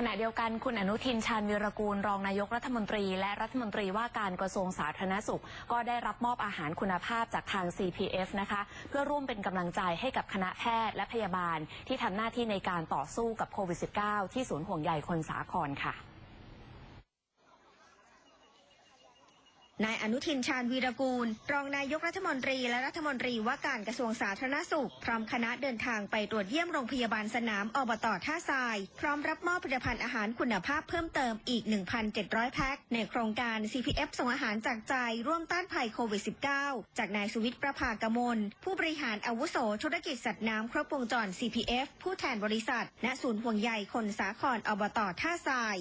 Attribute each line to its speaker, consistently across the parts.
Speaker 1: ขณะเดียวกันคุณอนุทินชาญวีรกูลรองนายกรัฐมนตรี และรัฐมนตรีว่าการกระทรวงสาธารณสุข ก็ได้รับมอบอาหารคุณภาพจากทาง CPF นะคะ เพื่อร่วมเป็นกำลังใจให้กับคณะแพทย์และพยาบาล ที่ทำหน้าที่ในการต่อสู้กับโควิด -19 ที่ศูนย์ห่วงใยคนสาครค่ะ
Speaker 2: นายอนุทินชาญวีรกูล รองนายกรัฐมนตรีและรัฐมนตรีว่าการกระทรวงสาธารณสุข พร้อมคณะเดินทางไปตรวจเยี่ยมโรงพยาบาลสนามอบตท่าทราย พร้อมรับมอบผลิตภัณฑ์อาหารคุณภาพเพิ่มเติมอีก 1,700 แพ็คในโครงการ CPF ส่งอาหารจากใจร่วมต้านภัยโควิด -19 จากนายสุวิทย์ประภากมล ผู้บริหารอาวุโสธุรกิจสัตว์น้ำครบวงจร CPF ผู้แทนบริษัทณศูนย์ห่วงใยคนสาครอบตท่าทราย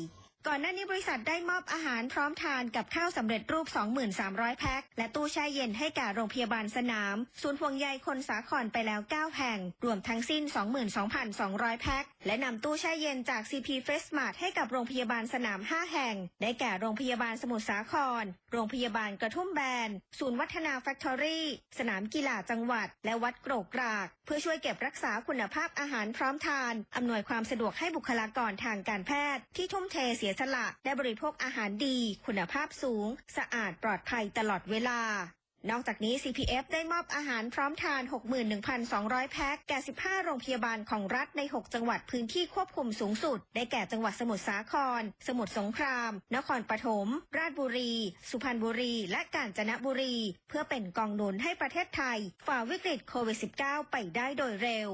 Speaker 2: ก่อนหน้านี้บริษัทได้มอบอาหารพร้อมทานกับข้าวสำเร็จรูป 23,000 แพ็ค และตู้แช่เย็นให้แก่โรงพยาบาลสนาม ศูนย์ห่วงใยคนสาครไปแล้ว 9 แห่ง รวมทั้งสิ้น 22,200 แพ็ค และนำตู้แช่เย็นจาก CP f r e s h Mart ให้กับโรงพยาบาลสนาม 5 แห่ง ได้แก่โรงพยาบาลสมุทรสาคร โรงพยาบาลกระทุ่มแบน ศูนย์วัฒนาแฟคทอรี่ สนามกีฬาจังหวัด และวัดโกรกกราก เพื่อช่วยเก็บรักษาคุณภาพอาหารพร้อมทาน อำนวยความสะดวกให้บุคลากรทางการแพทย์ ที่ทุ่มเทเสียสละและบริโภคอาหารดี คุณภาพสูง สะอาดปลอดภัยตลอดเวลา นอกจากนี้ CPF ได้มอบอาหารพร้อมทาน 61,200 แพ็คแก่ 15 โรงพยาบาลของรัฐใน 6 จังหวัดพื้นที่ควบคุมสูงสุด ได้แก่จังหวัดสมุทรสาคร สมุทรสงคราม นครปฐม ราชบุรี สุพรรณบุรี และกาญจนบุรี เพื่อเป็นกองหนุนให้ประเทศไทย ฝ่าวิกฤตโควิด -19 ไปได้โดยเร็ว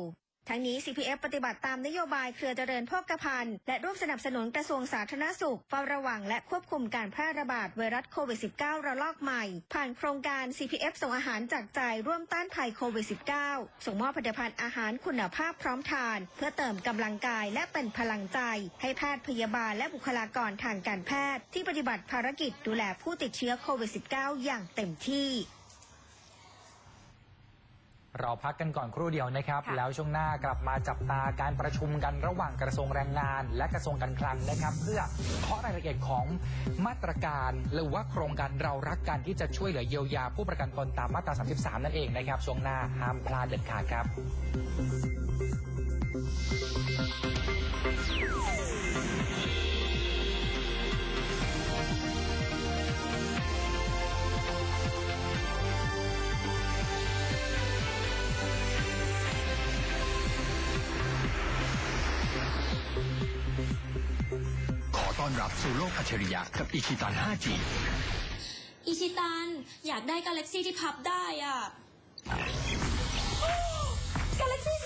Speaker 2: ทั้งนี้ CPF ปฏิบัติตามนโยบายเครือเจริญโภคภัณฑ์และร่วมสนับสนุนกระทรวงสาธารณสุขเฝ้าระวังและควบคุมการแพร่ระบาดไวรัสโควิด -19 ระลอกใหม่ ผ่านโครงการ CPF ส่งอาหารจากใจร่วมต้านภัยโควิด -19 ส่งมอบผลิตภัณฑ์อาหารคุณภาพพร้อมทาน เพื่อเติมกำลังกายและเป็นพลังใจ ให้แพทย์พยาบาลและบุคลากรทางการแพทย์ ที่ปฏิบัติภารกิจดูแลผู้ติดเชื้อโควิด -19 อย่างเต็มที่
Speaker 3: เราพักกันก่อนครู่เดียวนะครับ
Speaker 1: ค่ะ
Speaker 3: แล้วช่วงหน้ากลับมาจับตาการประชุมกันระหว่างกระทรวงแรงงาน และกระทรวงการคลังนะครับ เพื่อเคาะรายละเอียดของมาตรการหรือว่าโครงการเรารักกันที่จะช่วยเหลือเยียวยาผู้ประกันตนตามมาตรา 33 นั่นเองนะครับ ช่วงหน้าห้ามพลาดเด็ดขาดครับ
Speaker 4: ต้อนรับสู่โลกอัจฉริยะกับอิชิตัน 5G
Speaker 5: อิชิตัน อยากได้กาแล็กซี่ที่พับได้อะ กาแล็กซี่